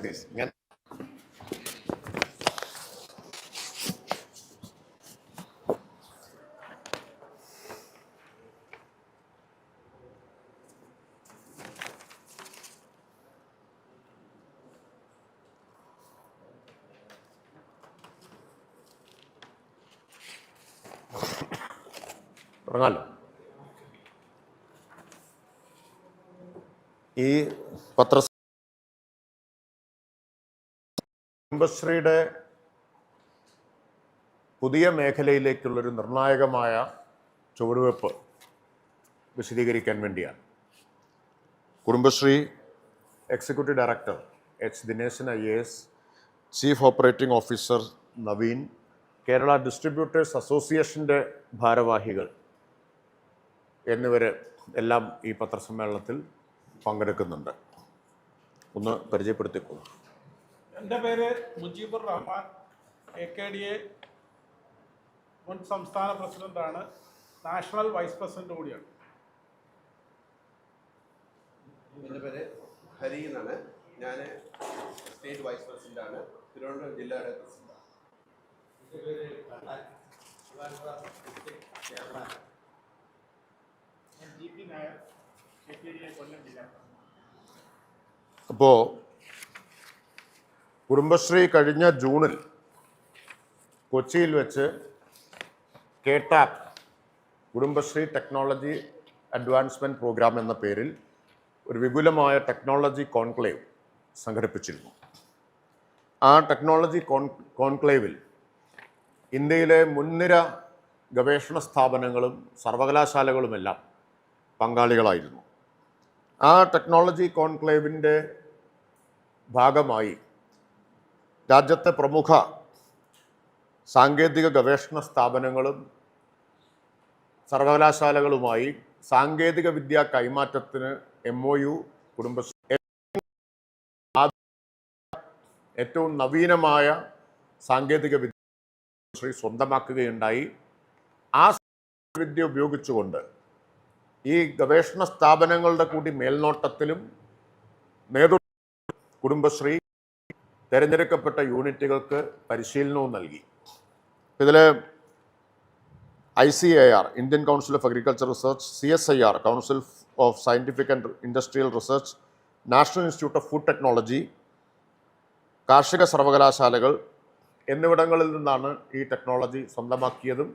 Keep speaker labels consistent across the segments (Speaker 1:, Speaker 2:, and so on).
Speaker 1: Please, ഞാൻ തുടങ്ങാമല്ലോ ഈ പത്ര കുടുംബശ്രീയുടെ പുതിയ മേഖലയിലേക്കുള്ളൊരു നിർണായകമായ ചുവടുവെപ്പ് വിശദീകരിക്കാൻ വേണ്ടിയാണ്. Kudumbashree executive director H Dineshan I S chief operating officer Naveen Kerala distributors അസോസിയേഷന്റെ ഭാരവാഹികൾ എന്നിവർ എല്ലാം ഈ പത്രസമ്മേളനത്തിൽ പങ്കെടുക്കുന്നുണ്ട്. ഒന്ന് പരിചയപ്പെടുത്തിക്കോളൂ
Speaker 2: എന്റെ പേര് Mujeebur Rahman A K D A മുൻ സംസ്ഥാന പ്രസിഡന്റാണ്. നാഷണൽ വൈസ് പ്രസിഡന്റ് കൂടിയാണ്.
Speaker 3: എന്റെ പേര് ഹരി എന്നാണ്. ഞാൻ സ്റ്റേറ്റ് വൈസ് പ്രസിഡന്റാണ് തിരുവനന്തപുരം ജില്ലയുടെ പ്രസിഡന്റ്
Speaker 2: ഞാൻ G P Nair A K D A Kollam ജില്ല
Speaker 1: അപ്പോൾ കുടുംബശ്രീ കഴിഞ്ഞ ജൂണിൽ കൊച്ചിയിൽ വെച്ച് KTAP Kudumbashree technology advancement programme എന്ന പേരിൽ ഒരു വിപുലമായ ടെക്നോളജി കോൺക്ലേവ് സംഘടിപ്പിച്ചിരുന്നു. ആ ടെക്നോളജി കോൺ കോൺക്ലേവിൽ ഇന്ത്യയിലെ മുൻനിര ഗവേഷണ സ്ഥാപനങ്ങളും സർവകലാശാലകളുമെല്ലാം പങ്കാളികളായിരുന്നു. ആ ടെക്നോളജി കോൺക്ലേവിന്റെ ഭാഗമായി രാജ്യത്തെ പ്രമുഖ സാങ്കേതിക ഗവേഷണ സ്ഥാപനങ്ങളും സർവകലാശാലകളുമായി സാങ്കേതിക വിദ്യാ കൈമാറ്റത്തിന് എം ഒ യു കുടുംബശ്രീ ഏറ്റവും നവീനമായ സാങ്കേതിക വിദ്യ ശ്രീ സ്വന്തമാക്കുകയുണ്ടായി. ആ വിദ്യ ഉപയോഗിച്ചുകൊണ്ട് ഈ ഗവേഷണ സ്ഥാപനങ്ങളുടെ കൂടി മേൽനോട്ടത്തിലും നേതൃത്വ കുടുംബശ്രീ തിരഞ്ഞെടുക്കപ്പെട്ട യൂണിറ്റുകൾക്ക് പരിശീലനവും നൽകി. ഇതിൽ I C A R Indian council of agriculture research C S I R council of scientific and industrial research national institute of food technology കാർഷിക സർവകലാശാലകൾ എന്നിവിടങ്ങളിൽ നിന്നാണ് ഈ ടെക്നോളജി സ്വന്തമാക്കിയതും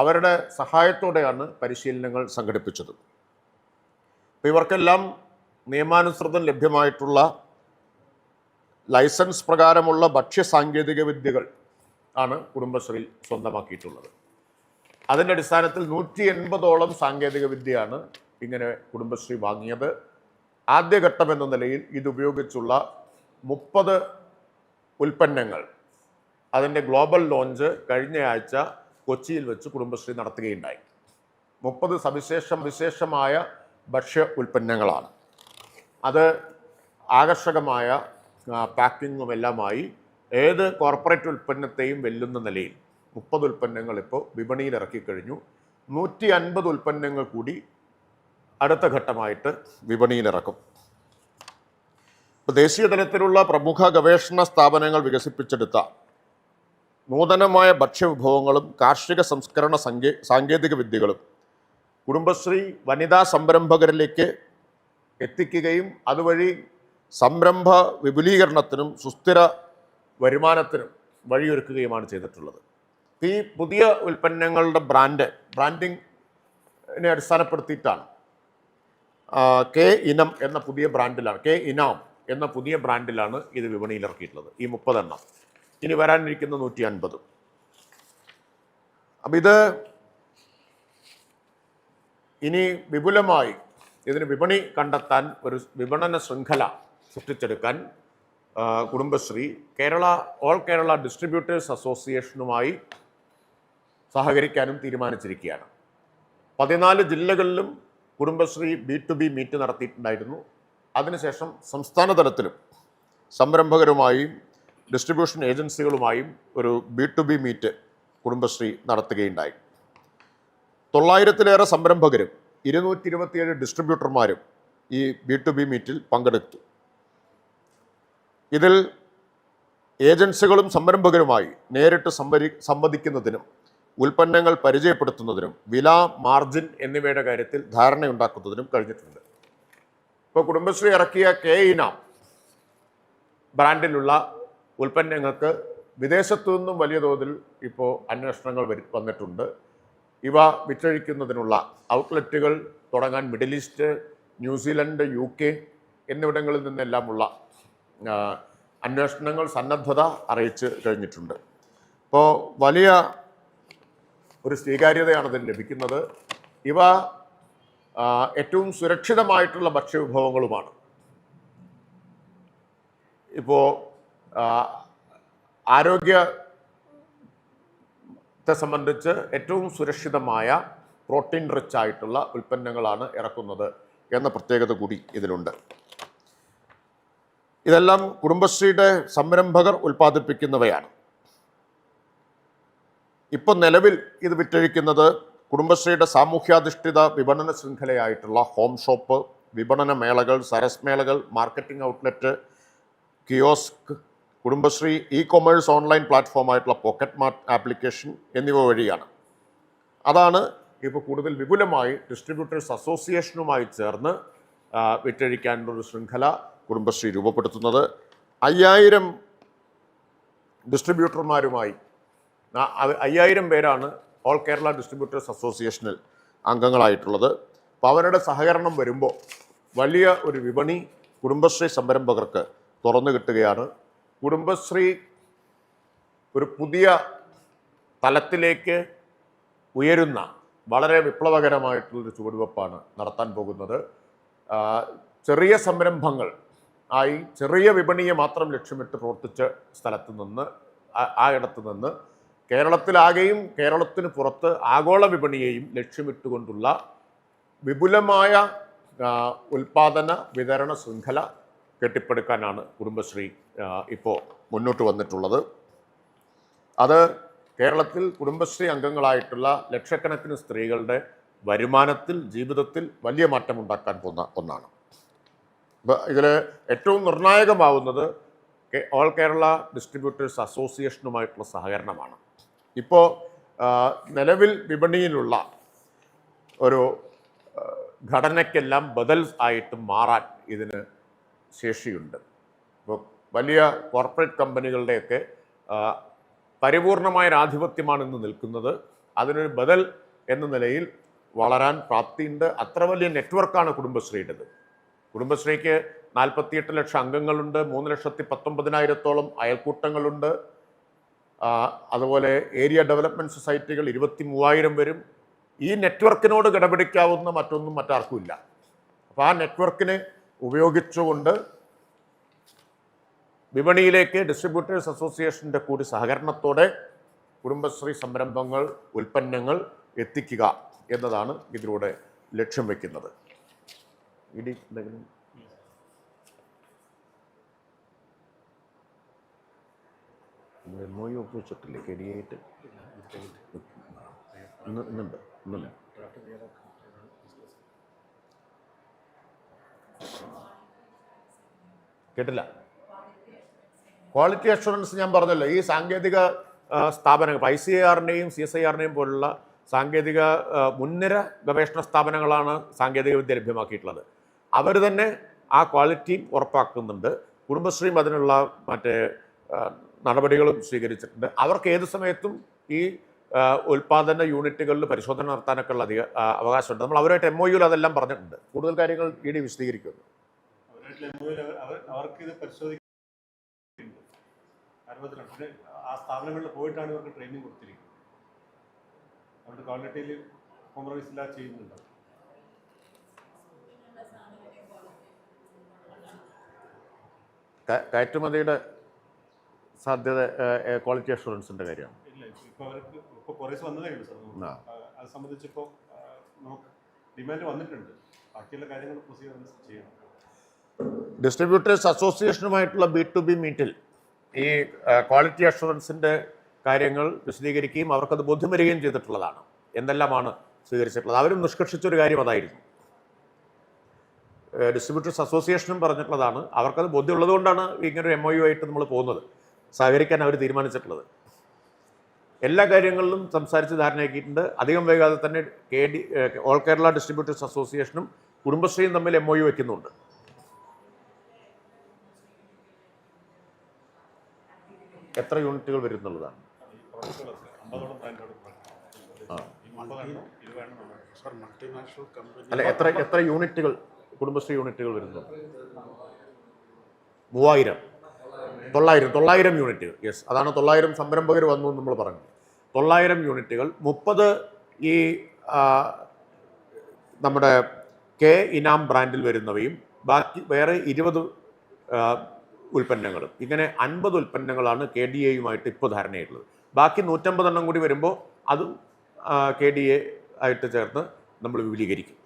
Speaker 1: അവരുടെ സഹായത്തോടെയാണ് പരിശീലനങ്ങൾ സംഘടിപ്പിച്ചത്. ഇവർക്കെല്ലാം നിയമാനുസൃതം ലഭ്യമായിട്ടുള്ള ലൈസൻസ് പ്രകാരമുള്ള ഭക്ഷ്യ സാങ്കേതിക വിദ്യകൾ ആണ് കുടുംബശ്രീ സ്വന്തമാക്കിയിട്ടുള്ളത്. അതിന്റെ അടിസ്ഥാനത്തിൽ നൂറ്റി എൺപതോളം സാങ്കേതിക വിദ്യയാണ് ഇങ്ങനെ കുടുംബശ്രീ വാങ്ങിയത്. ആദ്യഘട്ടം എന്ന നിലയിൽ ഇതുപയോഗിച്ചുള്ള മുപ്പത് ഉൽപ്പന്നങ്ങൾ അതിന്റെ ഗ്ലോബൽ ലോഞ്ച് കഴിഞ്ഞ ആഴ്ച കൊച്ചിയിൽ വെച്ച് കുടുംബശ്രീ നടത്തുകയുണ്ടായി. മുപ്പത് സവിശേഷം വിശേഷമായ ഭക്ഷ്യ ഉൽപ്പന്നങ്ങളാണ്. അത് ആകർഷകമായ പാക്കിങ്ങും എല്ലാമായി. ഏത് കോർപ്പറേറ്റ് ഉൽപ്പന്നത്തെയും വെല്ലുന്ന നിലയിൽ മുപ്പത് ഉൽപ്പന്നങ്ങൾ ഇപ്പോൾ വിപണിയിൽ ഇറക്കിക്കഴിഞ്ഞു നൂറ്റി അൻപത് ഉൽപ്പന്നങ്ങൾ കൂടി അടുത്ത ഘട്ടമായിട്ട് വിപണിയിൽ ഇറക്കും. ഇപ്പോൾ ദേശീയ തലത്തിലുള്ള പ്രമുഖ ഗവേഷണ സ്ഥാപനങ്ങൾ വികസിപ്പിച്ചെടുത്ത നൂതനമായ ഭക്ഷ്യവിഭവങ്ങളും കാർഷിക സംസ്കരണ സാങ്കേ സാങ്കേതിക വിദ്യകളും കുടുംബശ്രീ വനിതാ സംരംഭകരിലേക്ക് എത്തിക്കുകയും അതുവഴി സംരംഭ വിപുലീകരണത്തിനും സുസ്ഥിര വരുമാനത്തിനും വഴിയൊരുക്കുകയുമാണ് ചെയ്തിട്ടുള്ളത്. ഈ പുതിയ ഉൽപ്പന്നങ്ങളുടെ ബ്രാൻഡ് ബ്രാൻഡിങ്ങിനെ അടിസ്ഥാനപ്പെടുത്തിയിട്ടാണ്. കെ ഇനം എന്ന പുതിയ ബ്രാൻഡിലാണ് കെ ഇനാം എന്ന പുതിയ ബ്രാൻഡിലാണ് ഇത് വിപണിയിൽ ഇറക്കിയിട്ടുള്ളത് ഈ മുപ്പതെണ്ണം. ഇനി വരാനിരിക്കുന്ന നൂറ്റി അൻപത് അപ്പം ഇത് ഇനി വിപുലമായി ഇതിന് വിപണി കണ്ടെത്താൻ ഒരു വിപണന ശൃംഖല സൃഷ്ടിച്ചെടുക്കാൻ കുടുംബശ്രീ കേരള ഓൾ കേരള ഡിസ്ട്രിബ്യൂട്ടേഴ്സ് അസോസിയേഷനുമായി സഹകരിക്കാനും തീരുമാനിച്ചിരിക്കുകയാണ്. പതിനാല് ജില്ലകളിലും Kudumbashree B to B meet നടത്തിയിട്ടുണ്ടായിരുന്നു. അതിനുശേഷം സംസ്ഥാന തലത്തിലും സംരംഭകരുമായും ഡിസ്ട്രിബ്യൂഷൻ ഏജൻസികളുമായും ഒരു B to B meet Kudumbashree നടത്തുകയുണ്ടായി. തൊള്ളായിരത്തിലേറെ സംരംഭകരും ഇരുന്നൂറ്റി ഇരുപത്തിയേഴ് ഡിസ്ട്രിബ്യൂട്ടർമാരും ഈ ബി ടു ബി മീറ്റിൽ പങ്കെടുത്തു. ഇതിൽ ഏജൻസികളും സംരംഭകരുമായി നേരിട്ട് സംവരി സംവദിക്കുന്നതിനും ഉൽപ്പന്നങ്ങൾ പരിചയപ്പെടുത്തുന്നതിനും വില മാർജിൻ എന്നിവയുടെ കാര്യത്തിൽ ധാരണയുണ്ടാക്കുന്നതിനും കഴിഞ്ഞിട്ടുണ്ട്. ഇപ്പോൾ കുടുംബശ്രീ ഇറക്കിയ കെ ഇനാം ബ്രാൻഡിലുള്ള ഉൽപ്പന്നങ്ങൾക്ക് വിദേശത്തു നിന്നും വലിയ തോതിൽ ഇപ്പോൾ അന്വേഷണങ്ങൾ വന്നിട്ടുണ്ട്. ഇവ വിറ്റഴിക്കുന്നതിനുള്ള ഔട്ട്ലെറ്റുകൾ തുടങ്ങാൻ middle east New Zealand U K എന്നിവിടങ്ങളിൽ നിന്നെല്ലാമുള്ള അന്വേഷണങ്ങൾ സന്നദ്ധത അറിയിച്ച് കഴിഞ്ഞിട്ടുണ്ട്. അപ്പോൾ വലിയ ഒരു സ്വീകാര്യതയാണ് ഇതിന് ലഭിക്കുന്നത്. ഇവ ഏറ്റവും സുരക്ഷിതമായിട്ടുള്ള ഭക്ഷ്യവിഭവങ്ങളുമാണ്. ഇപ്പോൾ ആരോഗ്യത്തെ സംബന്ധിച്ച് ഏറ്റവും സുരക്ഷിതമായ പ്രോട്ടീൻ റിച്ച് ആയിട്ടുള്ള ഉൽപ്പന്നങ്ങളാണ് ഇറക്കുന്നത് എന്ന പ്രത്യേകത കൂടി ഇതിലുണ്ട്. ഇതെല്ലാം കുടുംബശ്രീയുടെ സംരംഭകർ ഉൽപ്പാദിപ്പിക്കുന്നവയാണ്. ഇപ്പം നിലവിൽ ഇത് വിറ്റഴിക്കുന്നത് കുടുംബശ്രീയുടെ സാമൂഹ്യാധിഷ്ഠിത വിപണന ശൃംഖലയായിട്ടുള്ള ഹോം ഷോപ്പ് വിപണന മേളകൾ സരസ് മേളകൾ marketing outlet kiosk Kudumbashree e commerce online പ്ലാറ്റ്ഫോമായിട്ടുള്ള pocket mart application എന്നിവ വഴിയാണ്. അതാണ് ഇപ്പോൾ കൂടുതൽ വിപുലമായി ഡിസ്ട്രിബ്യൂട്ടേഴ്സ് അസോസിയേഷനുമായി ചേർന്ന് വിറ്റഴിക്കാനുള്ള ഒരു ശൃംഖല. കുടുംബശ്രീ രൂപപ്പെടുത്തുന്നത്. അയ്യായിരം ഡിസ്ട്രിബ്യൂട്ടർമാരുമായി അയ്യായിരം പേരാണ് ഓൾ കേരള ഡിസ്ട്രിബ്യൂട്ടേഴ്സ് അസോസിയേഷനിൽ അംഗങ്ങളായിട്ടുള്ളത്. അപ്പോൾ അവരുടെ സഹകരണം വരുമ്പോൾ വലിയ ഒരു വിപണി കുടുംബശ്രീ സംരംഭകർക്ക് തുറന്നു കിട്ടുകയാണ്. കുടുംബശ്രീ ഒരു പുതിയ തലത്തിലേക്ക് ഉയരുന്ന വളരെ വിപ്ലവകരമായിട്ടുള്ളൊരു ചുവടുവെപ്പാണ് നടത്താൻ പോകുന്നത്. ചെറിയ സംരംഭങ്ങൾ ആയി ചെറിയ വിപണിയെ മാത്രം ലക്ഷ്യമിട്ട് പ്രവർത്തിച്ച സ്ഥലത്ത് നിന്ന് ആ- ഇടത്ത് നിന്ന് കേരളത്തിലാകെയും കേരളത്തിന് പുറത്ത് ആഗോള വിപണിയെയും ലക്ഷ്യമിട്ടുകൊണ്ടുള്ള വിപുലമായ ഉൽപാദന വിതരണ ശൃംഖല കെട്ടിപ്പടുക്കാനാണ് കുടുംബശ്രീ ഇപ്പോൾ മുന്നോട്ട് വന്നിട്ടുള്ളത്. അത് കേരളത്തിൽ കുടുംബശ്രീ അംഗങ്ങളായിട്ടുള്ള ലക്ഷക്കണക്കിന് സ്ത്രീകളുടെ വരുമാനത്തിൽ ജീവിതത്തിൽ വലിയ മാറ്റമുണ്ടാക്കാൻ പോകുന്ന ഒന്നാണ്. ഇതിൽ ഏറ്റവും നിർണായകമാവുന്നത് ഓൾ കേരള ഡിസ്ട്രിബ്യൂട്ടേഴ്സ് അസോസിയേഷനുമായിട്ടുള്ള സഹകരണമാണ്. ഇപ്പോൾ നിലവിൽ വിപണിയിലുള്ള ഒരു ഘടനയ്ക്കെല്ലാം ബദൽ ആയിട്ട് മാറാൻ ഇതിന് ശേഷിയുണ്ട്. ഇപ്പോൾ വലിയ കോർപ്പറേറ്റ് കമ്പനികളുടെയൊക്കെ പരിപൂർണമായ ആധിപത്യമാണ് ഇന്ന് നിൽക്കുന്നത്. അതിനൊരു ബദൽ എന്ന നിലയിൽ വളരാൻ പ്രാപ്തിയുണ്ട്. അത്ര വലിയ നെറ്റ്വർക്കാണ് കുടുംബശ്രീയുടേത്. കുടുംബശ്രീക്ക് നാൽപ്പത്തിയെട്ട് ലക്ഷം അംഗങ്ങളുണ്ട് മൂന്ന് ലക്ഷത്തി പത്തൊമ്പതിനായിരത്തോളം അയൽക്കൂട്ടങ്ങളുണ്ട്. അതുപോലെ ഏരിയ ഡെവലപ്മെന്റ് സൊസൈറ്റികൾ ഇരുപത്തി മൂവായിരം വരും. ഈ നെറ്റ്വർക്കിനോട് കിടപിടിക്കാവുന്ന മറ്റൊന്നും മറ്റാർക്കും ഇല്ല അപ്പോൾ ആ നെറ്റ്വർക്കിനെ ഉപയോഗിച്ചുകൊണ്ട് വിപണിയിലേക്ക് ഡിസ്ട്രിബ്യൂട്ടേഴ്സ് അസോസിയേഷന്റെ കൂടി സഹകരണത്തോടെ കുടുംബശ്രീ സംരംഭങ്ങൾ ഉൽപ്പന്നങ്ങൾ എത്തിക്കുക എന്നതാണ് ഇതിലൂടെ ലക്ഷ്യം ഒ യു ഒപ്പിച്ചിട്ടില്ലേ കെടിയായിട്ട് ഇന്ന് ഇന്നുണ്ട്. ഇന്നില്ല കേട്ടില്ല? ക്വാളിറ്റി അഷുറൻസ് ഞാൻ പറഞ്ഞല്ലോ. ഈ സാങ്കേതിക സ്ഥാപനങ്ങൾ ഐ സി ആറിന്റെയും സി എസ് ഐ ആറിന്റെയും പോലുള്ള സാങ്കേതിക മുൻനിര ഗവേഷണ സ്ഥാപനങ്ങളാണ് സാങ്കേതിക വിദ്യ ലഭ്യമാക്കിയിട്ടുള്ളത്. അവർ തന്നെ ആ ക്വാളിറ്റി ഉറപ്പാക്കുന്നുണ്ട്. കുടുംബശ്രീയും അതിനുള്ള മറ്റേ നടപടികളും സ്വീകരിച്ചിട്ടുണ്ട്. അവർക്ക് ഏത് സമയത്തും ഈ ഉൽപാദന യൂണിറ്റുകളിൽ പരിശോധന നടത്താനൊക്കെ ഉള്ള അധിക അവകാശമുണ്ട്. നമ്മൾ അവരുമായിട്ട് എം ഒ അതെല്ലാം പറഞ്ഞിട്ടുണ്ട്. കൂടുതൽ കാര്യങ്ങൾ ഇ ഡി വിശദീകരിക്കുന്നു
Speaker 4: ആ സ്ഥാപനങ്ങളിൽ പോയിട്ടാണ് ഇവർക്ക് ട്രെയിനിങ് കൊടുത്തിരിക്കുന്നത്. അവരുടെ ക്വാളിറ്റിയിൽ കോംപ്രമൈസ് ഇല്ലാതെ ചെയ്യുന്നുണ്ട്.
Speaker 1: കയറ്റുമതിയുടെ സാധ്യത ക്വാളിറ്റി അഷുറൻസിന്റെ കാര്യമാണ്.
Speaker 4: അത് സംബന്ധിച്ച് ഇപ്പോൾ ഡിമാൻഡ് വന്നിട്ടുണ്ട്. ബാക്കിയുള്ള കാര്യങ്ങൾ ചെയ്യണം
Speaker 1: ഡിസ്ട്രിബ്യൂട്ടേഴ്സ് അസോസിയേഷനുമായിട്ടുള്ള ബി ടു ബി മീറ്റിൽ ഈ ക്വാളിറ്റി അഷുറൻസിന്റെ കാര്യങ്ങൾ വിശദീകരിക്കുകയും അവർക്കത് ബോധ്യം വരികയും ചെയ്തിട്ടുള്ളതാണ്. എന്തെല്ലാമാണ് സ്വീകരിച്ചിട്ടുള്ളത്? അവരും നിഷ്കർഷിച്ചൊരു കാര്യം അതായിരുന്നു. ഡിസ്ട്രിബ്യൂട്ടേഴ്സ് അസോസിയേഷനും പറഞ്ഞിട്ടുള്ളതാണ്. അവർക്കത് ബോധ്യമുള്ളത് കൊണ്ടാണ് ഇങ്ങനെ ഒരു എം ഒ യു ആയിട്ട് നമ്മൾ പോകുന്നത്. സഹകരിക്കാൻ അവർ തീരുമാനിച്ചിട്ടുള്ളത്. എല്ലാ കാര്യങ്ങളിലും സംസാരിച്ച് ധാരണയാക്കിയിട്ടുണ്ട്. അധികം വൈകാതെ തന്നെ K D all Kerala distributors അസോസിയേഷനും കുടുംബശ്രീയും തമ്മിൽ എം ഒ യു വയ്ക്കുന്നുണ്ട്. എത്ര യൂണിറ്റുകൾ വരുന്നുള്ളതാണ് അല്ല എത്ര എത്ര യൂണിറ്റുകൾ കുടുംബശ്രീ യൂണിറ്റുകൾ വരുന്നു മൂവായിരം. തൊള്ളായിരം തൊള്ളായിരം യൂണിറ്റുകൾ യെസ് അതാണ് തൊള്ളായിരം സംരംഭകർ വന്നു എന്ന് നമ്മൾ പറഞ്ഞു. തൊള്ളായിരം യൂണിറ്റുകൾ മുപ്പത് ഈ നമ്മുടെ കെ ഇനാം ബ്രാൻഡിൽ വരുന്നവയും ബാക്കി വേറെ ഇരുപത് ഉൽപ്പന്നങ്ങളും. ഇങ്ങനെ അൻപത് ഉൽപ്പന്നങ്ങളാണ് കെ ഡി എയുമായിട്ട് ഇപ്പോൾ ധാരണയായിട്ടുള്ളത്. ബാക്കി നൂറ്റമ്പതെണ്ണം കൂടി വരുമ്പോൾ അതും കെ ഡി എ ആയിട്ട് ചേർന്ന് നമ്മൾ വിപുലീകരിക്കും.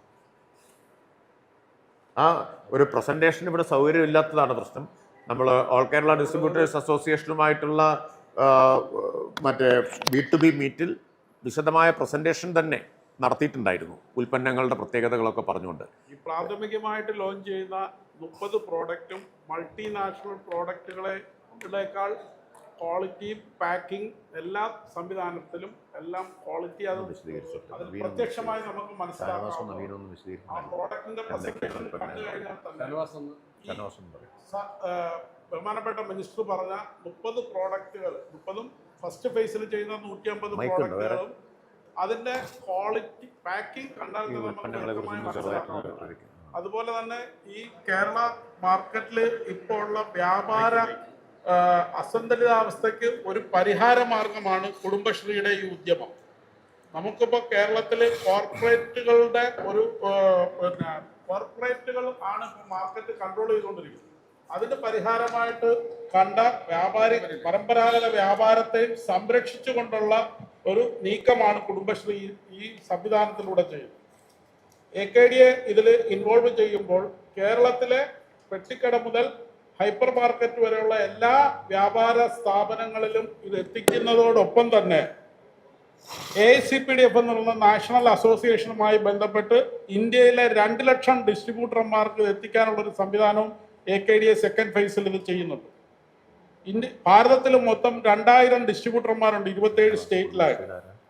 Speaker 1: ആ ഒരു പ്രസന്റേഷൻ ഇവിടെ സൗകര്യമില്ലാത്തതാണ് പ്രശ്നം. നമ്മൾ ഓൾ കേരള ഡിസ്ട്രിബ്യൂട്ടേഴ്സ് അസോസിയേഷനുമായിട്ടുള്ള മറ്റേ ബി ടു ബി മീറ്റിൽ വിശദമായ പ്രസന്റേഷൻ തന്നെ നടത്തിയിട്ടുണ്ടായിരുന്നു. ഉൽപ്പന്നങ്ങളുടെ പ്രത്യേകതകളൊക്കെ പറഞ്ഞുകൊണ്ട്.
Speaker 2: ഈ പ്രാഥമികമായിട്ട് ലോഞ്ച് ചെയ്യുന്ന മുപ്പത് പ്രോഡക്റ്റും മൾട്ടിനാഷണൽ പ്രോഡക്റ്റുകളെക്കാൾ ക്വാളിറ്റി പാക്കിംഗ് എല്ലാ സംവിധാനത്തിലും എല്ലാം ക്വാളിറ്റി അത് പ്രത്യക്ഷമായി നമുക്ക് മനസ്സിലാക്കാം. ആ പ്രോഡക്റ്റിന്റെ പ്രസന്റേഷൻ കണ്ടു കഴിഞ്ഞാൽ തന്നെ. ബഹുമാനപ്പെട്ട മിനിസ്റ്റർ പറഞ്ഞ മുപ്പത് പ്രോഡക്റ്റുകൾ മുപ്പതും ഫസ്റ്റ് ഫേസിൽ ചെയ്യുന്ന നൂറ്റി അമ്പത് പ്രോഡക്റ്റുകളും അതിന്റെ ക്വാളിറ്റി പാക്കിംഗ് കണ്ടാൽ അതുപോലെ തന്നെ ഈ കേരള മാർക്കറ്റിൽ ഇപ്പോൾ ഉള്ള വ്യാപാര അസന്തുലിതാവസ്ഥയ്ക്ക് ഒരു പരിഹാര മാർഗമാണ് കുടുംബശ്രീയുടെ ഈ ഉദ്യമം. നമുക്കിപ്പോൾ കേരളത്തിൽ കോർപ്പറേറ്റുകളുടെ ഒരു പിന്നെ കോർപ്പറേറ്റുകൾ ആണ് മാർക്കറ്റ് കൺട്രോൾ ചെയ്തുകൊണ്ടിരിക്കുന്നത്. അതിന് പരിഹാരമായിട്ട് കണ്ട വ്യാപാരി പരമ്പരാഗത വ്യാപാരത്തെയും സംരക്ഷിച്ചുകൊണ്ടുള്ള ഒരു നീക്കമാണ് കുടുംബശ്രീ ഈ സംവിധാനത്തിലൂടെ ചെയ്യുന്നത്. എ കെ ഡി എ ഇതിൽ ഇൻവോൾവ് ചെയ്യുമ്പോൾ കേരളത്തിലെ പെട്ടിക്കട മുതൽ ഹൈപ്പർ മാർക്കറ്റ് വരെയുള്ള എല്ലാ വ്യാപാര സ്ഥാപനങ്ങളിലും ഇത് എത്തിക്കുന്നതോടൊപ്പം തന്നെ A C P D F എന്നുള്ള നാഷണൽ അസോസിയേഷനുമായി ബന്ധപ്പെട്ട് ഇന്ത്യയിലെ രണ്ട് ലക്ഷം ഡിസ്ട്രിബ്യൂട്ടർമാർക്ക് എത്തിക്കാനുള്ളൊരു സംവിധാനവും A K D A second ഫേസിൽ ഇത് ചെയ്യുന്നുണ്ട്. ഇന്ത്യ ഭാരതത്തിൽ മൊത്തം രണ്ടായിരം ഡിസ്ട്രിബ്യൂട്ടർമാരുണ്ട് ഇരുപത്തേഴ് സ്റ്റേറ്റിലായിട്ട്.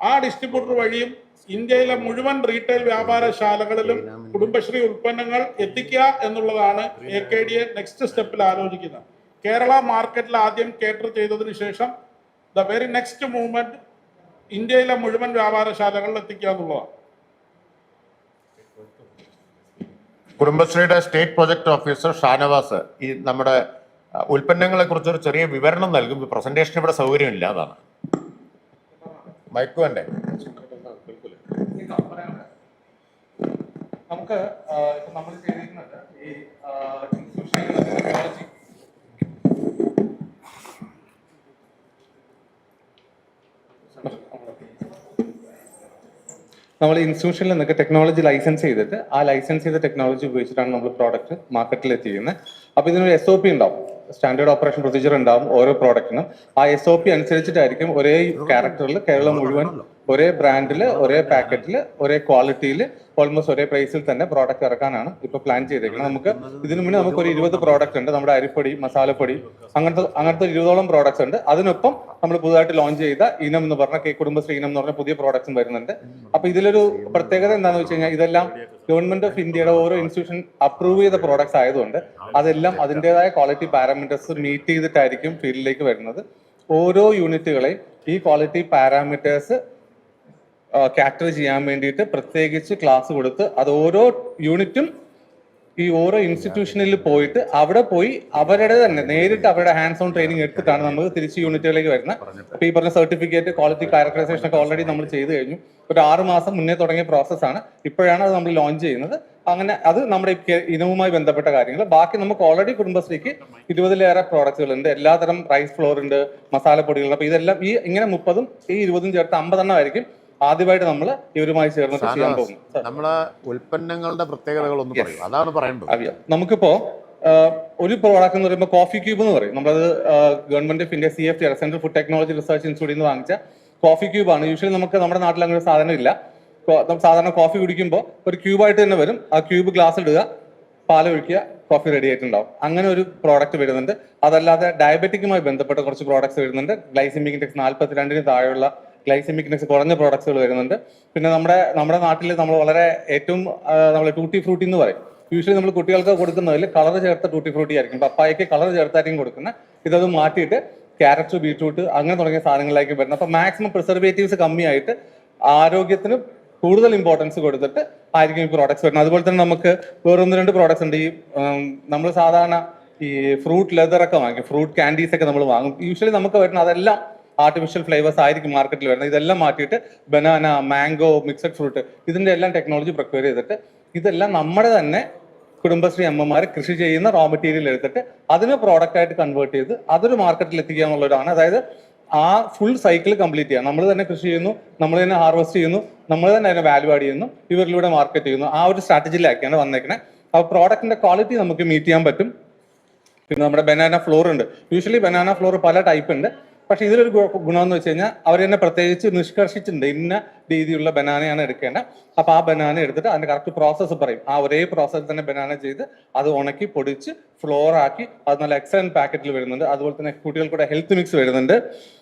Speaker 2: ആ ഡിസ്ട്രിബ്യൂട്ടർ വഴിയും ഇന്ത്യയിലെ മുഴുവൻ റീറ്റെയിൽ വ്യാപാരശാലകളിലും കുടുംബശ്രീ ഉൽപ്പന്നങ്ങൾ എത്തിക്കുക എന്നുള്ളതാണ് A K D A next സ്റ്റെപ്പിൽ ആലോചിക്കുന്നത്. കേരള മാർക്കറ്റിൽ ആദ്യം കേറ്റർ ചെയ്തതിനു ശേഷം ദ വെരി നെക്സ്റ്റ് മൂവ്മെന്റ് ഇന്ത്യയിലെ മുഴുവൻ വ്യാപാരശാലകളിൽ എത്തിക്കുക എന്നുള്ളതാണ്.
Speaker 1: കുടുംബശ്രീയുടെ സ്റ്റേറ്റ് പ്രൊജക്ട് ഓഫീസർ ഷാനവാസ് ഈ നമ്മുടെ ഉൽപ്പന്നങ്ങളെ കുറിച്ച് ഒരു ചെറിയ വിവരണം നൽകും. പ്രസന്റേഷൻ ഇവിടെ സൗകര്യമില്ല അതാണ്. മൈക്ക്
Speaker 5: നമുക്ക് ഇപ്പൊ നമ്മൾ ചെയ്തിരിക്കുന്നത് ഈ ടെക്നോളജി നമ്മൾ ഇൻസ്റ്റിറ്റ്യൂഷനിൽ നിന്നൊക്കെ ടെക്നോളജി ലൈസൻസ് ചെയ്തിട്ട് ആ ലൈസൻസ് ചെയ്ത ടെക്നോളജി ഉപയോഗിച്ചിട്ടാണ് നമ്മൾ പ്രോഡക്റ്റ് മാർക്കറ്റിൽ എത്തിക്കുന്നത്. അപ്പോൾ ഇതിനൊരു എസ് ഒ പി ഉണ്ടാവും. സ്റ്റാൻഡേർഡ് ഓപ്പറേഷൻ പ്രൊസീജിയർ ഉണ്ടാവും ഓരോ പ്രോഡക്റ്റിനും ആ എസ് ഒ പി അനുസരിച്ചിട്ടായിരിക്കും ഒരേ ക്യാരക്ടറിൽ കേരളം മുഴുവൻ ഒരേ ബ്രാൻഡിൽ ഒരേ പാക്കറ്റിൽ ഒരേ ക്വാളിറ്റിയിൽ ഓൾമോസ്റ്റ് ഒരേ പ്രൈസിൽ തന്നെ പ്രോഡക്റ്റ് ഇറക്കാനാണ് ഇപ്പൊ പ്ലാൻ ചെയ്തേക്കുന്നത്. നമുക്ക് ഇതിനു മുന്നേ നമുക്ക് ഒരു ഇരുപത് പ്രോഡക്റ്റ് ഉണ്ട്. നമ്മുടെ അരിപ്പൊടി മസാലപ്പൊടി അങ്ങനത്തെ അങ്ങനത്തെ ഇരുപതോളം പ്രോഡക്റ്റ്സ് ഉണ്ട്. അതിനൊപ്പം നമ്മൾ പുതുതായിട്ട് ലോഞ്ച് ചെയ്ത ഇനം എന്ന് പറഞ്ഞ കെ കുടുംബശ്രീ ഇനം എന്ന് പറഞ്ഞ പുതിയ പ്രോഡക്റ്റ്സും വരുന്നുണ്ട്. അപ്പൊ ഇതിലൊരു പ്രത്യേകത എന്താണെന്ന് വെച്ച് കഴിഞ്ഞാൽ ഇതെല്ലാം ഗവൺമെന്റ് ഓഫ് ഇന്ത്യയുടെ ഓരോ ഇൻസ്റ്റിറ്റ്യൂഷൻ അപ്രൂവ് ചെയ്ത പ്രോഡക്ട്സ് ആയതുകൊണ്ട് അതെല്ലാം അതിന്റെതായ ക്വാളിറ്റി പാരാമീറ്റേഴ്സ് മീറ്റ് ചെയ്തിട്ടായിരിക്കും ഫീൽഡിലേക്ക് വരുന്നത്. ഓരോ യൂണിറ്റുകളെയും ഈ ക്വാളിറ്റി പാരാമീറ്റേഴ്സ് കാറ്റർ ചെയ്യാൻ വേണ്ടിയിട്ട് പ്രത്യേകിച്ച് ക്ലാസ് കൊടുത്ത് അത് ഓരോ യൂണിറ്റും ഈ ഓരോ ഇൻസ്റ്റിറ്റ്യൂഷനിൽ പോയിട്ട് അവിടെ പോയി അവരുടെ തന്നെ നേരിട്ട് അവരുടെ ഹാൻഡ്സ് ഓൺ ട്രെയിനിങ് എടുത്തിട്ടാണ് നമ്മൾ തിരിച്ച് യൂണിറ്റുകളിലേക്ക് വരുന്നത്. അപ്പൊ ഈ പറഞ്ഞ സർട്ടിഫിക്കറ്റ് ക്വാളിറ്റി ക്യാരക്ടറൈസേഷൻ ഒക്കെ ഓൾറെഡി നമ്മൾ ചെയ്തു കഴിഞ്ഞു. ഒരു ആറ് മാസം മുന്നേ തുടങ്ങിയ പ്രോസസ്സാണ് ഇപ്പോഴാണ് അത് നമ്മൾ ലോഞ്ച് ചെയ്യുന്നത്. അങ്ങനെ അത് നമ്മുടെ ഇനവുമായി ബന്ധപ്പെട്ട കാര്യങ്ങൾ. ബാക്കി നമുക്ക് ഓൾറെഡി കുടുംബശ്രീക്ക് ഇരുപതിലേറെ പ്രോഡക്റ്റുകൾ ഉണ്ട് എല്ലാതരം റൈസ് ഫ്ലോർ ഉണ്ട് മസാലപ്പൊടികളുണ്ട്. അപ്പൊ ഇതെല്ലാം ഈ ഇങ്ങനെ മുപ്പതും ഈ ഇരുപതും ചേർത്ത് അമ്പതെണ്ണം ആയിരിക്കും. ആദ്യമായിട്ട് നമ്മൾ ഇവരുമായി ചേർന്നിട്ട് ചെയ്യാൻ പോകുന്നു.
Speaker 1: നമ്മളെ ഉൽപ്പന്നങ്ങളുടെ പ്രത്യേകതകൾ ഒന്ന് പറയും അതാണ് പറയേണ്ടത്.
Speaker 5: നമുക്കിപ്പോ ഒരു പ്രോഡക്റ്റ് എന്ന് പറയുമ്പോൾ കോഫി ക്യൂബ് എന്ന് പറയും. നമ്മളത് government of India C F T central food technology research ഇൻസ്റ്റിറ്റ്യൂട്ടിൽ നിന്ന് വാങ്ങിച്ച കോഫി ക്യൂബ് ആണ്. യൂഷ്വലി നമുക്ക് നമ്മുടെ നാട്ടിൽ അങ്ങനെ ഒരു സാധനം ഇല്ല. സാധാരണ കോഫി കുടിക്കുമ്പോൾ ഒരു ക്യൂബായിട്ട് തന്നെ വരും. ആ ക്യൂബ് ഗ്ലാസ് ഇടുക പാലൊഴിക്കുക കോഫി റെഡി ആയിട്ടുണ്ടാവും. അങ്ങനെ ഒരു പ്രോഡക്റ്റ് വരുന്നുണ്ട്. അതല്ലാതെ ഡയബറ്റിക്കുമായി ബന്ധപ്പെട്ട കുറച്ച് പ്രോഡക്ട്സ് വരുന്നുണ്ട്. ഗ്ലൈസിമിക് ഇൻഡെക്സ് നാൽപ്പത്തിരണ്ടിന് താഴെയുള്ള ഗ്ലൈസിമിക് ഇൻഡെക്സ് കുറഞ്ഞ പ്രോഡക്ട്സുകൾ വരുന്നുണ്ട്. പിന്നെ നമ്മുടെ നമ്മുടെ നാട്ടിൽ നമ്മൾ വളരെ ഏറ്റവും നമ്മൾ ടൂട്ടി ഫ്രൂട്ടി എന്ന് പറയും. യൂഷ്വലി നമ്മൾ കുട്ടികൾക്ക് കൊടുക്കുന്നതിൽ കളർ ചേർത്ത ടൂട്ടി ഫ്രൂട്ടി ആയിരിക്കും. പപ്പായക്ക് കളർ ചേർത്തായിരിക്കും കൊടുക്കുന്നത് ഇതത് മാറ്റിയിട്ട് ക്യാരറ്റ് ബീട്രൂട്ട് അങ്ങനെ തുടങ്ങിയ സാധനങ്ങളിലേക്ക് വരുന്നത്. അപ്പോൾ മാക്സിമം പ്രിസർവേറ്റീവ്സ് കമ്മിയായിട്ട് ആരോഗ്യത്തിന് കൂടുതൽ ഇമ്പോർട്ടൻസ് കൊടുത്തിട്ട് ആയിരിക്കും ഈ പ്രോഡക്ട്സ് വരുന്നത്. അതുപോലെ തന്നെ നമുക്ക് വേറൊന്ന് രണ്ട് പ്രോഡക്ട്സ് ഉണ്ട്. ഈ നമ്മൾ സാധാരണ ഈ ഫ്രൂട്ട് ലെതർ ഒക്കെ വാങ്ങിക്കും. ഫ്രൂട്ട് ക്യാൻഡീസ് ഒക്കെ നമ്മൾ വാങ്ങും. യൂഷ്വലി നമുക്ക് വരുന്ന അതെല്ലാം ആർട്ടിഫിഷ്യൽ ഫ്ലേവേഴ്സ് ആയിരിക്കും മാർക്കറ്റിൽ വരുന്നത്. ഇതെല്ലാം മാറ്റിയിട്ട് ബനാന മാംഗോ മിക്സഡ് ഫ്രൂട്ട് ഇതിന്റെ എല്ലാം ടെക്നോളജി പ്രിക്വയർ ചെയ്തിട്ട് ഇതെല്ലാം നമ്മുടെ തന്നെ കുടുംബശ്രീ അമ്മമാർ കൃഷി ചെയ്യുന്ന റോ മെറ്റീരിയൽ എടുത്തിട്ട് അതിനെ പ്രോഡക്റ്റ് ആയിട്ട് കൺവേർട്ട് ചെയ്ത് അതൊരു മാർക്കറ്റിൽ എത്തിക്കുക എന്നുള്ളതാണ്. അതായത് ആ ഫുൾ സൈക്കിൾ കംപ്ലീറ്റ് ചെയ്യുക. നമ്മൾ തന്നെ കൃഷി ചെയ്യുന്നു നമ്മൾ തന്നെ ഹാർവെസ്റ്റ് ചെയ്യുന്നു നമ്മൾ തന്നെ അതിനെ വാല്യൂ ആഡ് ചെയ്യുന്നു ഇവരിലൂടെ മാർക്കറ്റ് ചെയ്യുന്നു. ആ ഒരു സ്ട്രാറ്റജിയിലാക്കിയാണ് വന്നേക്കണേ. ആ പ്രോഡക്റ്റിന്റെ ക്വാളിറ്റി നമുക്ക് മീറ്റ് ചെയ്യാൻ പറ്റും. പിന്നെ നമ്മുടെ ബനാന ഫ്ലോർ ഉണ്ട്. യൂഷ്വലി ബനാന ഫ്ലോർ പല ടൈപ്പ് ഉണ്ട്. പക്ഷെ ഇതിലൊരു ഗുണമെന്ന് വെച്ച് കഴിഞ്ഞാൽ അവർ തന്നെ പ്രത്യേകിച്ച് നിഷ്കർഷിച്ചിട്ടുണ്ട്. ഇന്ന രീതിയിലുള്ള ബനാനയാണ് എടുക്കേണ്ടത്. അപ്പൊ ആ ബനാന എടുത്തിട്ട് അതിന്റെ കറക്റ്റ് പ്രോസസ്സ് പറയും. ആ ഒരേ പ്രോസസ്സ് തന്നെ ബനാന ചെയ്ത് അത് ഉണക്കി പൊടിച്ച് ഫ്ലോർ ആക്കി അത് നല്ല എക്സലന്റ് പാക്കറ്റിൽ വരുന്നുണ്ട്. അതുപോലെ തന്നെ കുട്ടികൾക്കൂടെ ഹെൽത്ത് മിക്സ് വരുന്നുണ്ട്.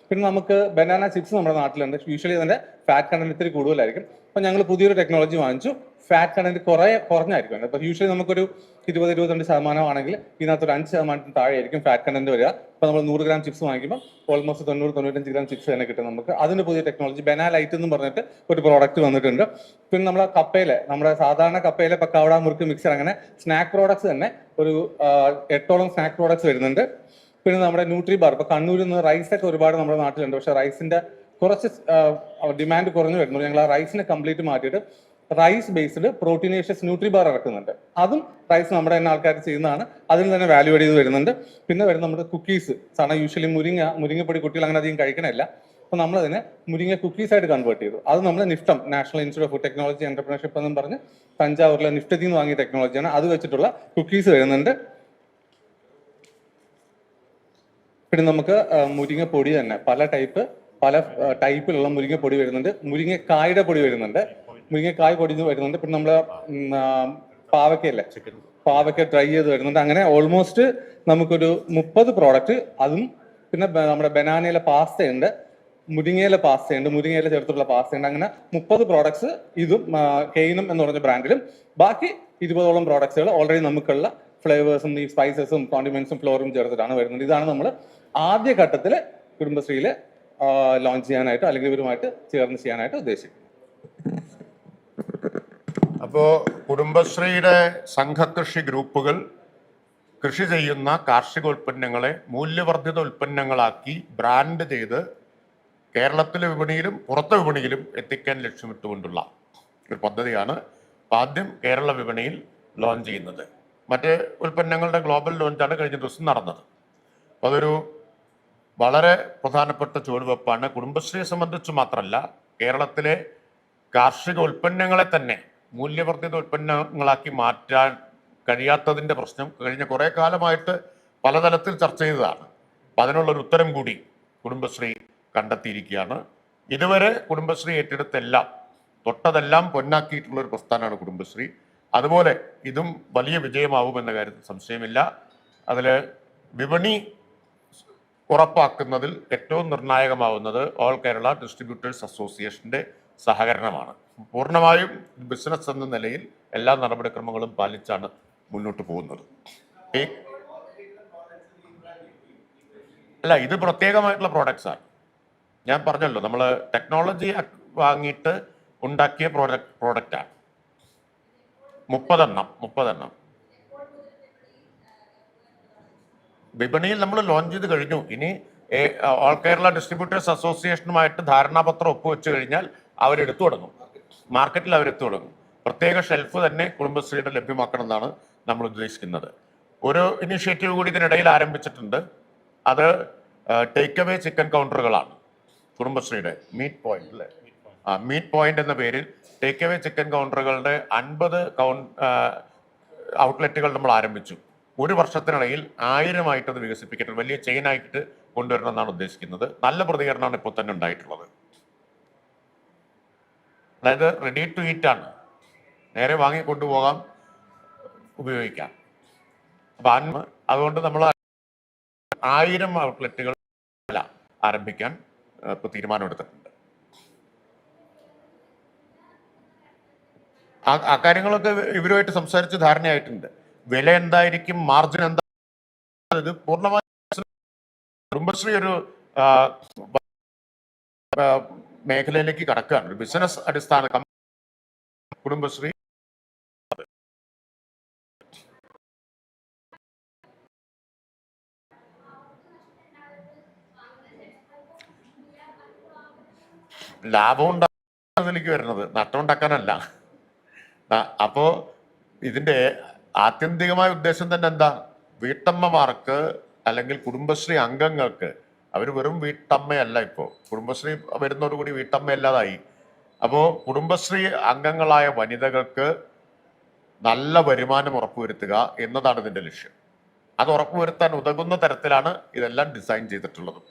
Speaker 5: പിന്നെ നമുക്ക് ബനാന ചിപ്സ് നമ്മുടെ നാട്ടിലുണ്ട്. യൂഷ്വലി അതിന്റെ ഫാറ്റ് കണ്ടന്റ് ഇത്തിരി കൂടുതലായിരിക്കും. അപ്പൊ ഞങ്ങൾ പുതിയൊരു ടെക്നോളജി വാങ്ങിച്ചു. ഫാറ്റ് കണ്ടന്റ് കുറെ കുറഞ്ഞായിരിക്കും. അപ്പൊ യൂഷ്വലി നമുക്കൊരു ഇരുപത് ഇരുപത്തിരണ്ട് ശതമാനം ആണെങ്കിൽ ഇതിനകത്ത് ഒരു അഞ്ച് ശതമാനത്തിന് താഴെ ആയിരിക്കും ഫാറ്റ് കണ്ടന്റ് വരിക. അപ്പൊ നമ്മൾ നൂറ് ഗ്രാം ചിപ്സ് വാങ്ങിക്കുമ്പോൾ ഓൾമോസ്റ്റ് തൊണ്ണൂറ് തൊണ്ണൂറ്റഞ്ച് ഗ്രാം ചിപ്സ് തന്നെ കിട്ടും നമുക്ക്. അതിന് പുതിയ ടെക്നോളജി ബെനാലൈറ്റ് എന്ന് പറഞ്ഞിട്ട് ഒരു പ്രോഡക്റ്റ് വന്നിട്ടുണ്ട്. പിന്നെ നമ്മുടെ കപ്പയിലെ നമ്മുടെ സാധാരണ കപ്പയിലെ പക്കാവട മുറുക്ക് മിക്സർ അങ്ങനെ സ്നാക്ക് പ്രോഡക്ട്സ് തന്നെ ഒരു എട്ടോളം സ്നാക്ക് പ്രോഡക്ട്സ് വരുന്നുണ്ട്. പിന്നെ നമ്മുടെ ന്യൂട്രി ബാർ ഇപ്പൊ കണ്ണൂരിൽ നിന്ന് റൈസ് ഒക്കെ ഒരുപാട് നമ്മുടെ നാട്ടിലുണ്ട്. പക്ഷെ റൈസിന്റെ കുറച്ച് ഡിമാൻഡ് കുറഞ്ഞു വരുന്നു ഞങ്ങൾ ആ റൈസിനെ കംപ്ലീറ്റ് മാറ്റിയിട്ട് rice based proteinaceous nutri bar ഇറക്കുന്നുണ്ട്. അതും റൈസ് നമ്മുടെ തന്നെ ആൾക്കാർ ചെയ്യുന്നതാണ്. അതിൽ തന്നെ വാല്യൂ ആഡ് ചെയ്ത് വരുന്നുണ്ട്. പിന്നെ വരുന്ന നമ്മുടെ കുക്കീസ് സാധാരണ യൂഷ്വലി മുരിങ്ങ മുരിങ്ങപ്പൊടി കുട്ടികൾ അങ്ങനെ അധികം കഴിക്കണില്ല. അപ്പൊ നമ്മൾ അതിനെ മുരിങ്ങ കുക്കീസ് ആയിട്ട് കൺവേർട്ട് ചെയ്തു. അത് നമ്മൾ NIFTEM national institute of technology entrepreneurship എന്നും പറഞ്ഞ് തഞ്ചാവൂരിലെ നിഫ്റ്റത്തിൽ നിന്ന് വാങ്ങിയ ടെക്നോളജിയാണ് അത് വെച്ചിട്ടുള്ള കുക്കീസ് വരുന്നുണ്ട്. പിന്നെ നമുക്ക് മുരിങ്ങപ്പൊടി മുരിങ്ങ പൊടി തന്നെ പല ടൈപ്പ് പല ടൈപ്പിലുള്ള മുരിങ്ങപ്പൊടി വരുന്നുണ്ട്. മുരിങ്ങക്കായുടെ പൊടി വരുന്നുണ്ട്. മുരിങ്ങക്കായ കൊടിഞ്ഞ് വരുന്നുണ്ട്. പിന്നെ നമ്മൾ പാവക്കയല്ലേ പാവക്ക പാവയ്ക്ക ഡ്രൈ ചെയ്ത് വരുന്നുണ്ട്. അങ്ങനെ ഓൾമോസ്റ്റ് നമുക്കൊരു മുപ്പത് പ്രോഡക്റ്റ് അതും പിന്നെ നമ്മുടെ ബനാനയിലെ പാസ്തയുണ്ട് മുരിങ്ങയിലെ പാസ്തയുണ്ട് മുരിങ്ങയിലെ ചേർത്തുള്ള പാസ്തയുണ്ട്. അങ്ങനെ മുപ്പത് പ്രോഡക്ട്സ് ഇതും കെയിനും എന്ന് പറഞ്ഞ ബ്രാൻഡിലും ബാക്കി ഇരുപതോളം പ്രോഡക്ട്സുകൾ ഓൾറെഡി നമുക്കുള്ള ഫ്ലേവേഴ്സും ഈ സ്പൈസസും കോണ്ടിമെന്റ്സും ഫ്ലോറും ചേർത്തിട്ടാണ് വരുന്നത്. ഇതാണ് നമ്മൾ ആദ്യ ഘട്ടത്തിൽ കുടുംബശ്രീയിൽ ലോഞ്ച് ചെയ്യാനായിട്ട് അല്ലെങ്കിൽ ഇവരുമായിട്ട് ചേർന്ന് ചെയ്യാനായിട്ട് ഉദ്ദേശിക്കുന്നത്.
Speaker 1: അപ്പോൾ കുടുംബശ്രീയുടെ സംഘകൃഷി ഗ്രൂപ്പുകൾ കൃഷി ചെയ്യുന്ന കാർഷിക ഉൽപ്പന്നങ്ങളെ മൂല്യവർദ്ധിത ഉൽപ്പന്നങ്ങളാക്കി ബ്രാൻഡ് ചെയ്ത് കേരളത്തിലെ വിപണിയിലും പുറത്തെ വിപണിയിലും എത്തിക്കാൻ ലക്ഷ്യമിട്ടുകൊണ്ടുള്ള ഒരു പദ്ധതിയാണ് ആദ്യം കേരള വിപണിയിൽ ലോഞ്ച് ചെയ്യുന്നത്. മറ്റ് ഉൽപ്പന്നങ്ങളുടെ ഗ്ലോബൽ ലോഞ്ചാണ് കഴിഞ്ഞ ദിവസം നടന്നത്. അപ്പോൾ അതൊരു വളരെ പ്രധാനപ്പെട്ട ചുവടുവെപ്പാണ്. കുടുംബശ്രീയെ സംബന്ധിച്ച് മാത്രമല്ല കേരളത്തിലെ കാർഷിക ഉൽപ്പന്നങ്ങളെ തന്നെ മൂല്യവർദ്ധിത ഉൽപ്പന്നങ്ങളാക്കി മാറ്റാൻ കഴിയാത്തതിന്റെ പ്രശ്നം കഴിഞ്ഞ കുറേ കാലമായിട്ട് പലതലത്തിൽ ചർച്ച ചെയ്തതാണ്. അപ്പം അതിനുള്ളൊരു ഉത്തരം കൂടി കുടുംബശ്രീ കണ്ടെത്തിയിരിക്കുകയാണ്. ഇതുവരെ കുടുംബശ്രീ ഏറ്റെടുത്തെല്ലാം തൊട്ടതെല്ലാം പൊന്നാക്കിയിട്ടുള്ളൊരു പ്രസ്ഥാനമാണ് കുടുംബശ്രീ. അതുപോലെ ഇതും വലിയ വിജയമാവുമെന്ന കാര്യത്തിൽ സംശയമില്ല. അതിൽ വിപണി ഉറപ്പാക്കുന്നതിൽ ഏറ്റവും നിർണായകമാവുന്നത് ഓൾ കേരള ഡിസ്ട്രിബ്യൂട്ടേഴ്സ് അസോസിയേഷന്റെ സഹകരണമാണ്. പൂർണമായും ബിസിനസ് എന്ന നിലയിൽ എല്ലാ നടപടിക്രമങ്ങളും പാലിച്ചാണ് മുന്നോട്ട് പോകുന്നത്. അല്ല ഇത് പ്രത്യേകമായിട്ടുള്ള ആണ്. ഞാൻ പറഞ്ഞല്ലോ നമ്മൾ ടെക്നോളജി വാങ്ങിയിട്ട് ഉണ്ടാക്കിയ പ്രോഡക്റ്റ് പ്രോഡക്റ്റാണ് മുപ്പതെണ്ണം മുപ്പതെണ്ണം. വിപണിയിൽ നമ്മൾ ലോഞ്ച് ചെയ്ത് കഴിഞ്ഞു. ഇനി ഓൾ കേരള ഡിസ്ട്രിബ്യൂട്ടേഴ്സ് അസോസിയേഷനുമായിട്ട് ധാരണാപത്രം ഒപ്പുവെച്ച് കഴിഞ്ഞാൽ അവരെടുത്തു തുടങ്ങും. മാർക്കറ്റിൽ അവരെത്തു തുടങ്ങും. പ്രത്യേക ഷെൽഫ് തന്നെ കുടുംബശ്രീയുടെ ലഭ്യമാക്കണം എന്നാണ് നമ്മൾ ഉദ്ദേശിക്കുന്നത്. ഒരു ഇനിഷ്യേറ്റീവ് കൂടി ഇതിനിടയിൽ ആരംഭിച്ചിട്ടുണ്ട്. അത് ടേക്ക് അവേ ചിക്കൻ കൗണ്ടറുകളാണ് കുടുംബശ്രീയുടെ മീറ്റ് പോയിന്റ് അല്ലേ ആ മീറ്റ് പോയിന്റ് എന്ന പേരിൽ ടേക്ക് അവേ ചിക്കൻ കൗണ്ടറുകളുടെ അൻപത് കൗൺ ഔട്ട്ലെറ്റുകൾ നമ്മൾ ആരംഭിച്ചു. ഒരു വർഷത്തിനിടയിൽ ആയിരമായിട്ടത് വികസിപ്പിക്കട്ടെ വലിയ ചെയിനായിട്ട് കൊണ്ടുവരണം എന്നാണ് ഉദ്ദേശിക്കുന്നത്. നല്ല പ്രതികരണമാണ് ഇപ്പോൾ തന്നെ ഉണ്ടായിട്ടുള്ളത്. അതായത് റെഡി ടു ഈറ്റ് ആണ്. നേരെ വാങ്ങി കൊണ്ടുപോകാം ഉപയോഗിക്കാം. അപ്പം അതുകൊണ്ട് നമ്മൾ ആയിരം ഔട്ട്ലെറ്റുകൾ അല്ല ആരംഭിക്കാൻ ഇപ്പോൾ തീരുമാനമെടുത്തിട്ടുണ്ട് ആ കാര്യങ്ങളൊക്കെ ഇവരുമായിട്ട് സംസാരിച്ച് ധാരണയായിട്ടുണ്ട്. വില എന്തായിരിക്കും മാർജിൻ എന്താ ഇത് പൂർണമായി കുടുംബശ്രീ ഒരു മേഖലയിലേക്ക് കടക്കുകയാണ്. ഒരു ബിസിനസ് അടിസ്ഥാന കുടുംബശ്രീ ലാഭം ഉണ്ടാക്കുന്നതിലേക്ക് വരുന്നത്. നഷ്ടം ഉണ്ടാക്കാനല്ല. അപ്പോ ഇതിന്റെ ആത്യന്തികമായ ഉദ്ദേശം തന്നെ എന്താ? വീട്ടമ്മമാർക്ക് അല്ലെങ്കിൽ കുടുംബശ്രീ അംഗങ്ങൾക്ക് അവർ വെറും വീട്ടമ്മയല്ല ഇപ്പോൾ കുടുംബശ്രീ വരുന്നതോടുകൂടി വീട്ടമ്മയല്ലാതായി. അപ്പോൾ കുടുംബശ്രീ അംഗങ്ങളായ വനിതകൾക്ക് നല്ല വരുമാനം ഉറപ്പുവരുത്തുക എന്നതാണ് ഇതിന്റെ ലക്ഷ്യം. അത് ഉറപ്പുവരുത്താൻ ഉതകുന്ന തരത്തിലാണ് ഇതെല്ലാം ഡിസൈൻ ചെയ്തിട്ടുള്ളത്.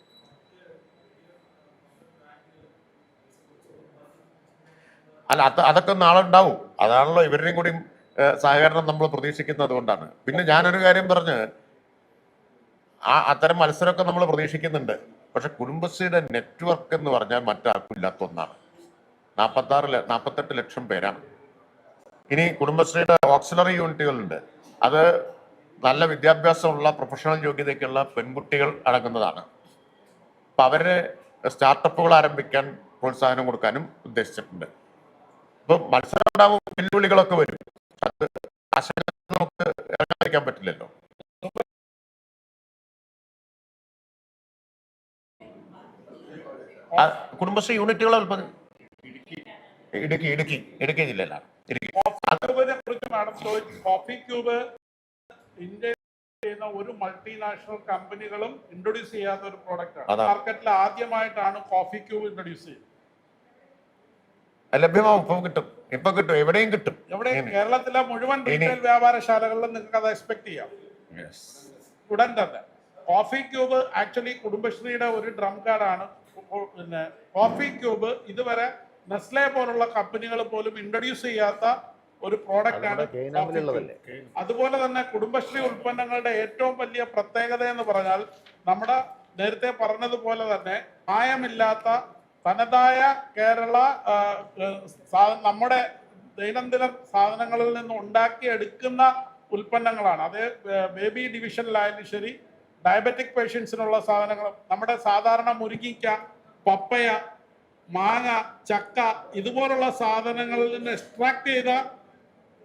Speaker 1: അല്ല അത് അതൊക്കെ നാളെ ഉണ്ടാവും. അതാണല്ലോ ഇവരുടെയും കൂടി സഹകരണം നമ്മൾ പ്രതീക്ഷിക്കുന്നത് കൊണ്ടാണ്. പിന്നെ ഞാനൊരു കാര്യം പറഞ്ഞ് ആ അത്തരം മത്സരമൊക്കെ നമ്മൾ പ്രതീക്ഷിക്കുന്നുണ്ട്. പക്ഷെ കുടുംബശ്രീയുടെ നെറ്റ്വർക്ക് എന്ന് പറഞ്ഞാൽ മറ്റാർക്കും ഇല്ലാത്ത ഒന്നാണ് നാൽപ്പത്തി ആറ് നാൽപ്പത്തെട്ട് ലക്ഷം പേരാണ്. ഇനി കുടുംബശ്രീയുടെ ഓക്സിലറി യൂണിറ്റുകളുണ്ട്. അത് നല്ല വിദ്യാഭ്യാസമുള്ള പ്രൊഫഷണൽ യോഗ്യതയ്ക്കുള്ള പെൺകുട്ടികൾ അടങ്ങുന്നതാണ്. അപ്പൊ അവർ സ്റ്റാർട്ടപ്പുകൾ ആരംഭിക്കാൻ പ്രോത്സാഹനം കൊടുക്കാനും ഉദ്ദേശിച്ചിട്ടുണ്ട്. ഇപ്പൊ മത്സരം ഉണ്ടാവും വെല്ലുവിളികളൊക്കെ വരും. അത് ആശങ്ക നമുക്ക് ഇറങ്ങാതിരിക്കാൻ പറ്റില്ലല്ലോ. കുടുംബശ്രീ യൂണിറ്റുകളെ ഉൽപ്പന്നം ഇടുക്കി ഇടുക്കി ഇടുക്കി ജില്ലയിലാണ്. ഇടുക്കി.
Speaker 2: കോഫി ക്യൂബ് ഇന്ത്യയിൽ ചെയ്യുന്ന ഒരു മൾട്ടിനാഷണൽ കമ്പനികളും ഇൻട്രൊഡ്യൂസ് ചെയ്യാത്ത ഒരു പ്രോഡക്റ്റ് മാർക്കറ്റിൽ ആദ്യമായിട്ടാണ് കോഫി ക്യൂബ് ഇൻട്രൊഡ്യൂസ് ചെയ്യുന്നത്.
Speaker 1: ലഭ്യമാവും. ഇപ്പം കിട്ടും. ഇപ്പൊ കിട്ടും. എവിടെയും കിട്ടും.
Speaker 2: ഇവിടെ കേരളത്തിലെ മുഴുവൻ റീറ്റെയിൽ വ്യാപാരശാലകളിലും നിങ്ങൾക്ക് അത് എക്സ്പെക്ട് ചെയ്യാം. ഉടൻ തന്നെ. കോഫി ക്യൂബ് ആക്ച്വലി കുടുംബശ്രീയുടെ ഒരു ഡ്രം കാർഡാണ് പിന്നെ കോഫി ക്യൂബ് ഇതുവരെ നെസ്ലെ പോലുള്ള കമ്പനികൾ പോലും ഇൻട്രൊഡ്യൂസ് ചെയ്യാത്ത ഒരു പ്രോഡക്റ്റ് ആണ്. അതുപോലെ തന്നെ കുടുംബശ്രീ ഉൽപ്പന്നങ്ങളുടെ ഏറ്റവും വലിയ പ്രത്യേകത എന്ന് പറഞ്ഞാൽ നമ്മുടെ നേരത്തെ പറഞ്ഞതുപോലെ തന്നെ മായമില്ലാത്ത തനതായ കേരള നമ്മുടെ ദൈനംദിന സാധനങ്ങളിൽ നിന്ന് ഉണ്ടാക്കിയെടുക്കുന്ന ഉൽപ്പന്നങ്ങളാണ് അത് ബേബി ഡിവിഷനിലായാലും ശരി ഡയബറ്റിക് പേഷ്യൻസിനുള്ള സാധനങ്ങൾ നമ്മുടെ സാധാരണ മുരുങ്ങിക്ക പപ്പയ മാങ്ങ ചക്ക ഇതുപോലുള്ള സാധനങ്ങളിൽ നിന്ന് എക്സ്ട്രാക്ട് ചെയ്ത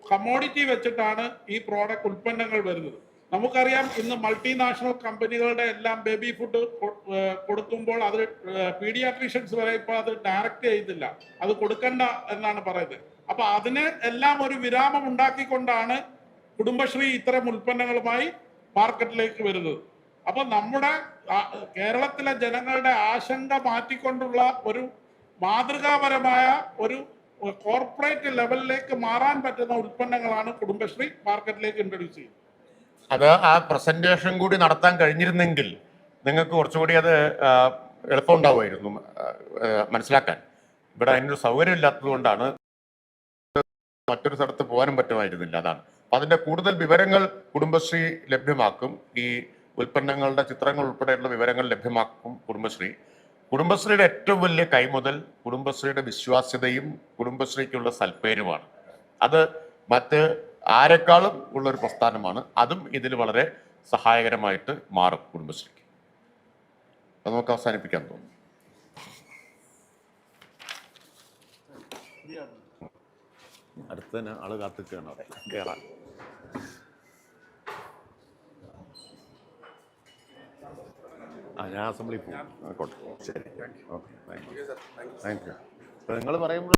Speaker 2: കമോഡിറ്റി വെച്ചിട്ടാണ് ഈ പ്രോഡക്റ്റ് ഉൽപ്പന്നങ്ങൾ വരുന്നത്. നമുക്കറിയാം ഇന്ന് മൾട്ടിനാഷണൽ കമ്പനികളുടെ എല്ലാം ബേബി ഫുഡ് കൊടുക്കുമ്പോൾ അത് പീഡിയാട്രീഷ്യൻസ് വരെ ഇപ്പോൾ അത് ഡയറക്റ്റ് ചെയ്തില്ല. അത് കൊടുക്കണ്ട എന്നാണ് പറയുന്നത്. അപ്പൊ അതിന് എല്ലാം ഒരു വിരാമം ഉണ്ടാക്കിക്കൊണ്ടാണ് കുടുംബശ്രീ ഇത്തരം ഉൽപ്പന്നങ്ങളുമായി മാർക്കറ്റിലേക്ക് വരുന്നത്. അപ്പൊ നമ്മുടെ കേരളത്തിലെ ജനങ്ങളുടെ ആശങ്ക മാറ്റിക്കൊണ്ടുള്ള ഒരു മാതൃകാപരമായ ഒരു കോർപ്പറേറ്റ് ലെവലിലേക്ക് മാറാൻ പറ്റുന്ന ഉൽപ്പന്നങ്ങളാണ് കുടുംബശ്രീ മാർക്കറ്റിലേക്ക് ഇൻട്രൊഡ്യൂസ് ചെയ്യുന്നത്.
Speaker 1: അത് ആ പ്രസന്റേഷൻ കൂടി നടത്താൻ കഴിഞ്ഞിരുന്നെങ്കിൽ നിങ്ങൾക്ക് കുറച്ചുകൂടി അത് എളുപ്പം ആ, മനസ്സിലാക്കാൻ. ഇവിടെ അതിനൊരു സൗകര്യം ഇല്ലാത്തത് കൊണ്ടാണ് മറ്റൊരു സ്ഥലത്ത് പോകാനും പറ്റുമായിരുന്നില്ല അതാണ്. അതിന്റെ കൂടുതൽ വിവരങ്ങൾ കുടുംബശ്രീ ലഭ്യമാക്കും. ഈ ഉൽപ്പന്നങ്ങളുടെ ചിത്രങ്ങൾ ഉൾപ്പെടെയുള്ള വിവരങ്ങൾ ലഭ്യമാക്കും കുടുംബശ്രീ. കുടുംബശ്രീയുടെ ഏറ്റവും വലിയ കൈമുതൽ കുടുംബശ്രീയുടെ വിശ്വാസ്യതയും കുടുംബശ്രീക്കുള്ള സൽപ്പേരുമാണ്. അത് മറ്റ് ആരെക്കാളും ഉള്ള ഒരു പ്രസ്ഥാനമാണ്. അതും ഇതിൽ വളരെ സഹായകരമായിട്ട് മാറും കുടുംബശ്രീക്ക്. അത് നമുക്ക് അവസാനിപ്പിക്കാൻ തോന്നുന്നു. അടുത്തതിന് ആൾ കാത്തിക്കുകയാണ് അവിടെ. ആ ഞാൻ അസംബ്ലി പോകും ആയിക്കോട്ടെ ശരി. Okay thank you thank you നിങ്ങൾ പറയുമ്പോൾ